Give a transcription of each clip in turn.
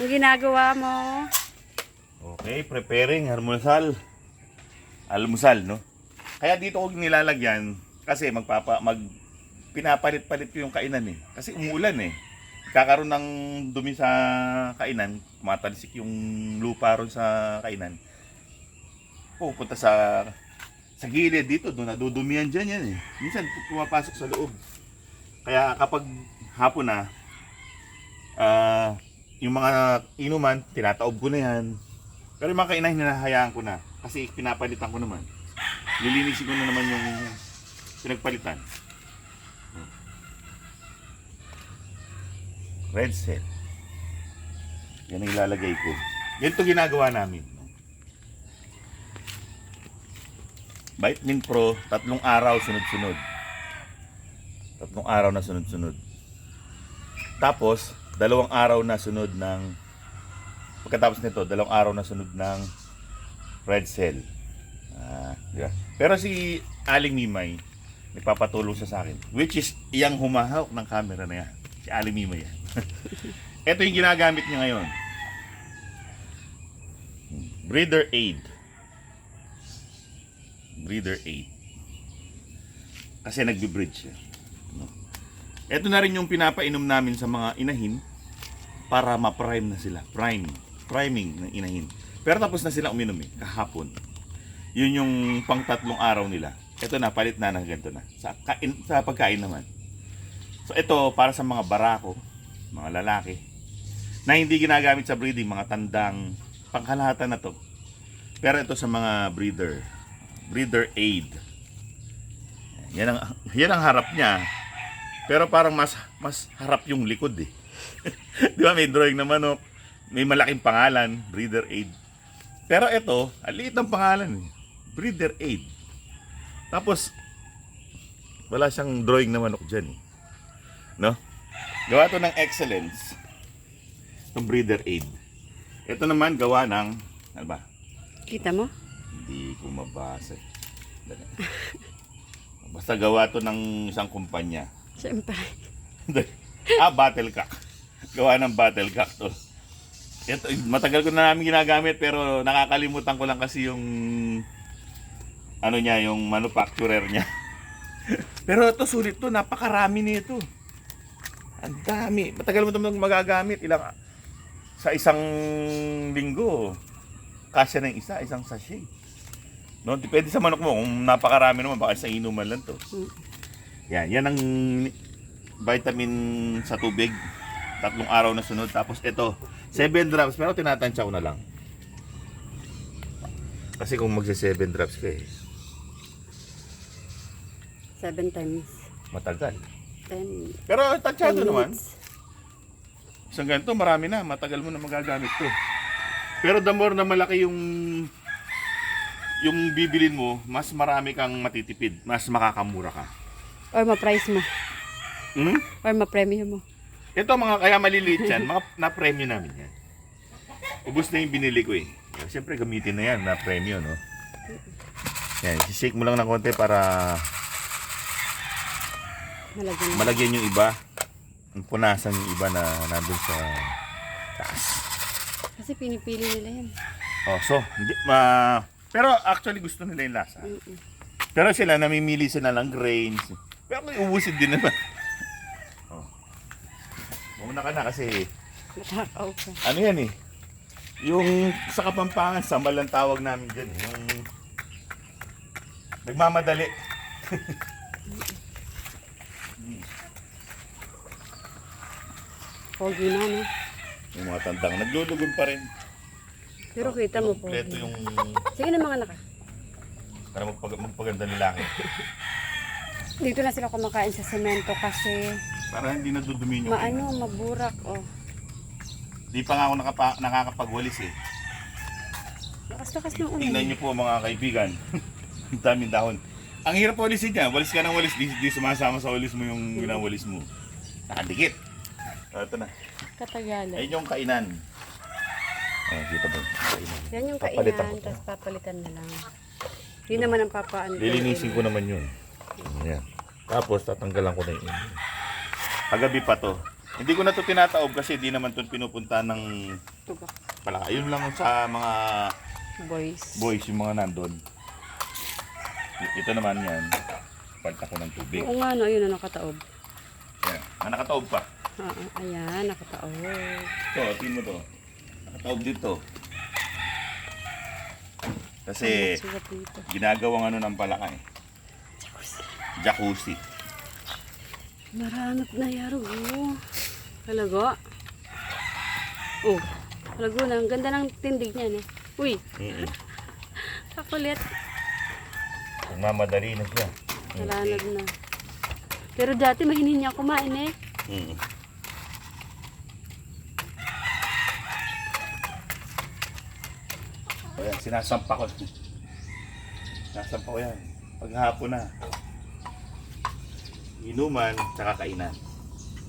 Ang ginagawa mo? Okay, preparing almusal. Almusal, no? Kaya dito ko nilalagyan kasi magpapa mag pinapalit-palit ko yung kainan eh. Kasi umuulan eh. Kakaroon ng dumi sa kainan, matalsik yung lupa ron sa kainan. Pupunta sa sa gilid dito, doon nadudumihan dyan yan eh. Minsan pumapasok sa loob. Kaya kapag hapon na, ah, yung mga inuman, tinataob ko na yan. Pero yung mga kainahin, hinahayaan ko na. Kasi pinapalitan ko naman. Lilinisin ko na naman yung pinagpalitan. Red set. Yan ang ilalagay ko. Ganito ginagawa namin. Vitamin Pro, tatlong araw sunod-sunod. Tatlong araw na sunod-sunod. Tapos, dalawang araw na sunod ng pagkatapos nito, dalawang araw na sunod ng red cell. Ah, di? Pero si Aling Mimay, nagpapatulong siya sa akin. Which is, iyang humahawak ng camera na yan. Si Aling Mimay yan. Ito yung ginagamit niya ngayon. Breeder aid. Breeder aid. Kasi nagbe-breed siya. No? Ito na rin yung pinapainom namin sa mga inahin para ma-prime na sila. Prime. Priming ng inahin. Pero tapos na sila uminom eh, kahapon. Yun yung pang tatlong araw nila. Ito na, palit na ng ganito na. Sa, kain, sa pagkain naman. So ito, para sa mga barako, mga lalaki, na hindi ginagamit sa breeding, mga tandang pangkalahatan na to. Pero ito sa mga breeder, breeder aid. Yan ang, yan ang harap niya. Pero parang mas mas harap yung likod eh. Di ba may drawing na manok, may malaking pangalan, breeder aid. Pero ito, aliit ang pangalan eh. Breeder aid. Tapos, wala siyang drawing na manok dyan eh. No? Gawa to ng excellence. Itong breeder aid. Ito naman gawa ng, ano ba? Kita mo? Hindi ko mabasa. eh. Dali. Basta gawa to ng isang kumpanya. Siyempre. ah, Battlecock. Gawa ng Battlecock to. Ito, matagal ko na namin ginagamit pero nakakalimutan ko lang kasi yung ano niya, yung manufacturer niya. pero ito sulit to, napakarami nito. Ang dami. Matagal mo itong magagamit. Ilang, sa isang linggo, kasya ng isa, isang sachet. No, depende sa manok mo. Kung napakarami naman, baka sa inuman lang to. Mm. Yan, yan ang vitamin sa tubig. Tatlong araw na sunod. Tapos ito, 7 drops. Pero tinatansya ko na lang. Kasi kung magsa 7 drops ka eh, Seven times. matagal. Ten. Pero tansyado naman. Isang ganito, marami na. Matagal mo na magagamit to. Pero the more na malaki yung yung bibilin mo, mas marami kang matitipid. Mas makakamura ka. Or ma-price mo. Hmm? Or ma-premium mo. Ito mga kaya maliliit yan, mga na-premyo namin yan. Ubus na yung binili ko eh. Siyempre gamitin na yan, na-premyo, no? Yan, shake mo lang ng konti para Malagyan malagyan yung iba. Ang punasan yung iba na nandun sa taas. Kasi pinipili nila yan. Oh, so, hindi, ma... Pero actually gusto nila yung lasa. Mm-mm. Pero sila namimili sila ng grains. Pero may ubusin din naman. Oh. Muna ka na kasi Matakaw ka. ano yan eh. Yung sa Kapampangan, sambal ang tawag namin dyan. eh. Yung nagmamadali. Pogi na, no? Yung mga tandang naglulugon pa rin. Pero kita mo, Kompleto pogi. yung Sige na mga naka. para magpag magpaganda nila akin. Dito na sila kumakain sa semento kasi Para hindi nadudumi yung maano, maburak. Oh. Di pa nga ako nakapa, nakakapagwalis eh. Lakas-lakas ng ulan. Tingnan niyo po mga kaibigan. Ang daming dahon. Ang hirap walisin niya. Walis ka ng walis. Di, di sumasama sa walis mo yung winawalis mo. Nakadikit. Ah, ito na. Katagalan. Ayun yung kainan. Oh, kita ba? Kainan. Yan yung Papalitan kainan, ko tapos papalitan na lang. Yun naman ang papaano. Lilinisin ko naman yun. Yan. Tapos tatanggalan ko na yun. Pagabi pa to. Hindi ko na to tinataob kasi di naman to pinupunta ng Tubak. palaka. Yun lang sa mga Boys. boys yung mga nandun. Ito naman yan. Palta ko ng tubig. Oo nga, no. Ayun na nakataob. Yan. Ah, nakataob pa. Ah, ah, ayan, nakataob. Ito, tingin mo to. Nakataob dito. Kasi ginagawang ano ng palaka eh. Jacuzzi. Maranap na yaro. Oh. Halaga. Oh. Halaga na. Ang ganda ng tindig niyan eh. Uy, Mm-mm. kakulit. Nagmamadali na siya. Nalanag na. Pero dati mahinin niya kumain eh. Mm. Sinasampa ko. Sinasampa ko yan. Paghapon na. Inuman, tsaka kainan.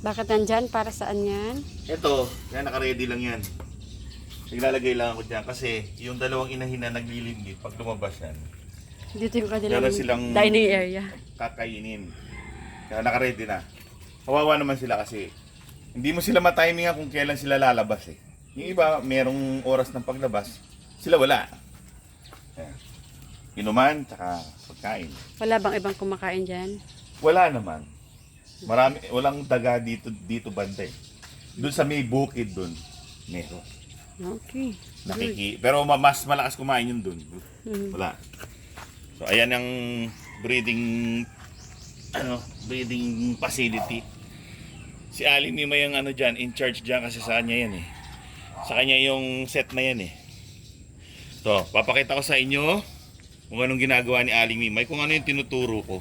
Bakit nandyan? Para saan yan? Ito, yan, naka-ready lang yan. Naglalagay lang ako dyan kasi yung dalawang inahin na naglilinggi, pag lumabas yan, Dito yung kanilang Meron silang- dining area. kakainin. Kaya naka-ready na. Kawawa naman sila kasi hindi mo sila matimingan kung kailan sila lalabas eh. Yung iba, merong oras ng paglabas, sila wala. Inuman, tsaka pagkain. Wala bang ibang kumakain dyan? Wala naman. Marami, walang daga dito, dito banda eh. Doon sa may bukid doon, meron. Okay. Nakiki, pero ma- mas malakas kumain yun doon. Mhm. Wala. So ayan ang breeding ano, breeding facility. Si Ali Mima yung ano diyan, in charge diyan kasi sa kanya yan eh. Sa kanya yung set na yan eh. So, papakita ko sa inyo kung anong ginagawa ni Aling Mimay, kung ano yung tinuturo ko.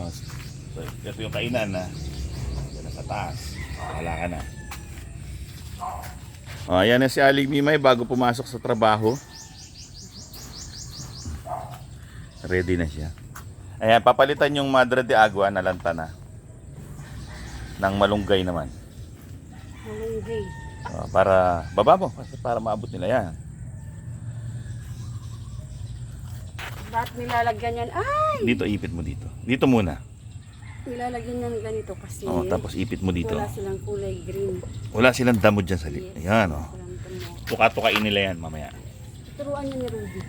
Oh, so, ito yung kainan na. Yan na sa taas. Wala ka na. Oh, ayan na si Aling Mimay bago pumasok sa trabaho. Ready na siya. Ayan, papalitan yung Madre de Agua na lantana. Ng malunggay naman. Malunggay. Oh, para, baba mo, para maabot nila yan. Bakit nilalagyan yan? Ay! Dito, ipit mo dito. Dito muna. Nilalagyan yan ganito kasi Oh, tapos ipit mo dito. wala silang kulay green. Wala silang damo dyan sa lip. Yes. Ayan, oh. Tuka-tukain nila yan mamaya. Turuan niya ni Rudy.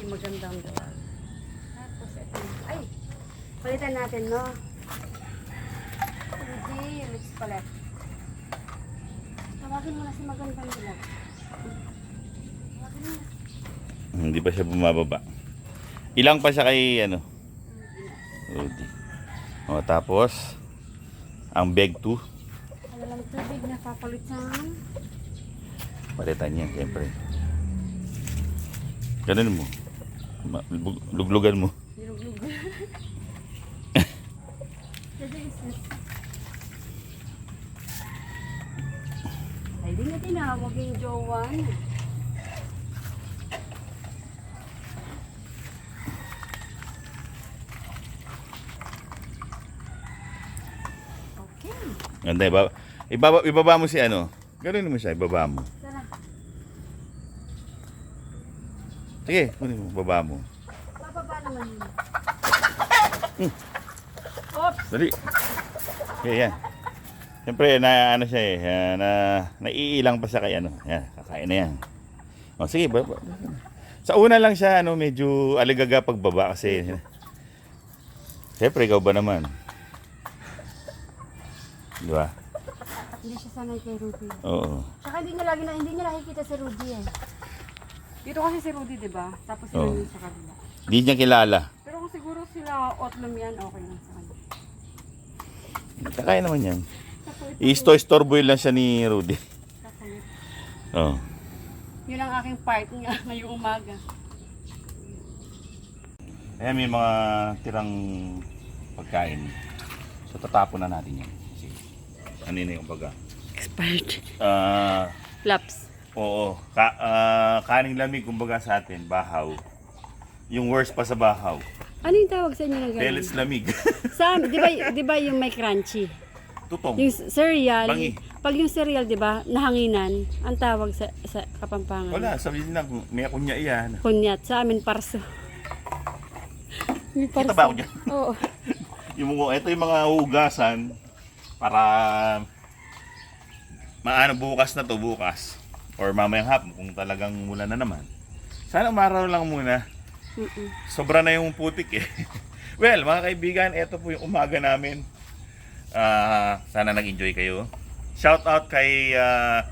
Yung magandang gawa. Tapos ito. Ay! Palitan natin, no? Rudy, let's palit. Tawagin mo na si magandang dilag. Tawagin mo na. Hindi pa siya bumababa. Ilang pa siya kay, ano, Rudy. Oh, tapos, ang beg 2, Ano lang tubig na papalitan. palitan yan, siyempre. Ganun mo. Luglugan mo. Is Ay, di na tinawag yung jowan. Okay, Ganda, ibaba, ibaba, ibaba mo si ano. Ganun mo siya, ibaba mo. Sige, kunin mo, baba mo. Bababa naman yun. Oops! Dali. Okay, yan. Siyempre, na ano siya eh, ah, na, naiilang pa siya kay ano. Yan, kakain na yan. O, sige, baba. Sa una lang siya, ano, medyo aligaga pagbaba kasi, siyempre, ikaw ba naman? Di ba? Hindi siya sanay kay Rudy. Oo. Tsaka hindi niya lagi na, hindi niya nakikita si Rudy eh. Dito kasi si Rudy, di ba? Tapos sila Oo. yun sa kabila. Di niya kilala. Pero kung siguro sila otlum yan, okay lang sa kanya. Kakain naman yan. Kakulit. I-store-boy lang siya ni Rudy. Kakulit. Oo. Yun ang aking part nga ngayong umaga. Ayan, may mga tirang pagkain. So, tatapon na natin yan. Ano yun yung baga? Expired. Ah, Laps. oo. Ka, ah, kaning lamig, kumbaga sa atin, bahaw. Yung worst pa sa bahaw. Ano yung tawag sa inyo ng ganun? Pellets lamig. Sa, di ba, di ba yung may crunchy? Tutong. Yung cereal, Bangi. pag yung cereal, di ba, nahanginan, ang tawag sa, sa Kapampangan. Wala, sabihin nila, may kunya yan. Kunyat. Sa amin, parso. May Kita parcel. ba ako dyan? Oo. Yung mga, ito yung mga hugasan para maano bukas na to bukas or mamayang hapon kung talagang mula na naman. Sana umaraw lang muna. Mm-mm. Sobra na yung putik eh. well, mga kaibigan, ito po yung umaga namin. Ah, sana nag-enjoy kayo. Shout out kay ah,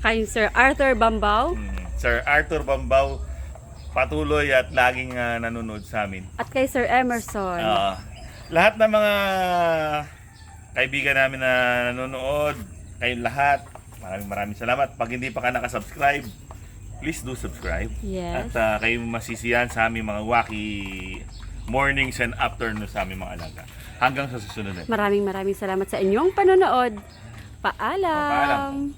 Kay Sir Arthur Bambao mm, Sir Arthur Bambao patuloy at laging ah, nanonood sa amin. at kay Sir Emerson. Ah, lahat ng mga kaibigan namin na nanonood, kayong lahat, maraming maraming salamat. Pag hindi pa ka nakasubscribe, please do subscribe. Yes. At ah, kayo masisiyahan sa aming mga wacky mornings and afternoons sa aming mga alaga. Hanggang sa susunod na. Maraming maraming salamat sa inyong panonood. Paalam.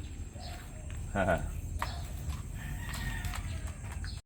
Paalam.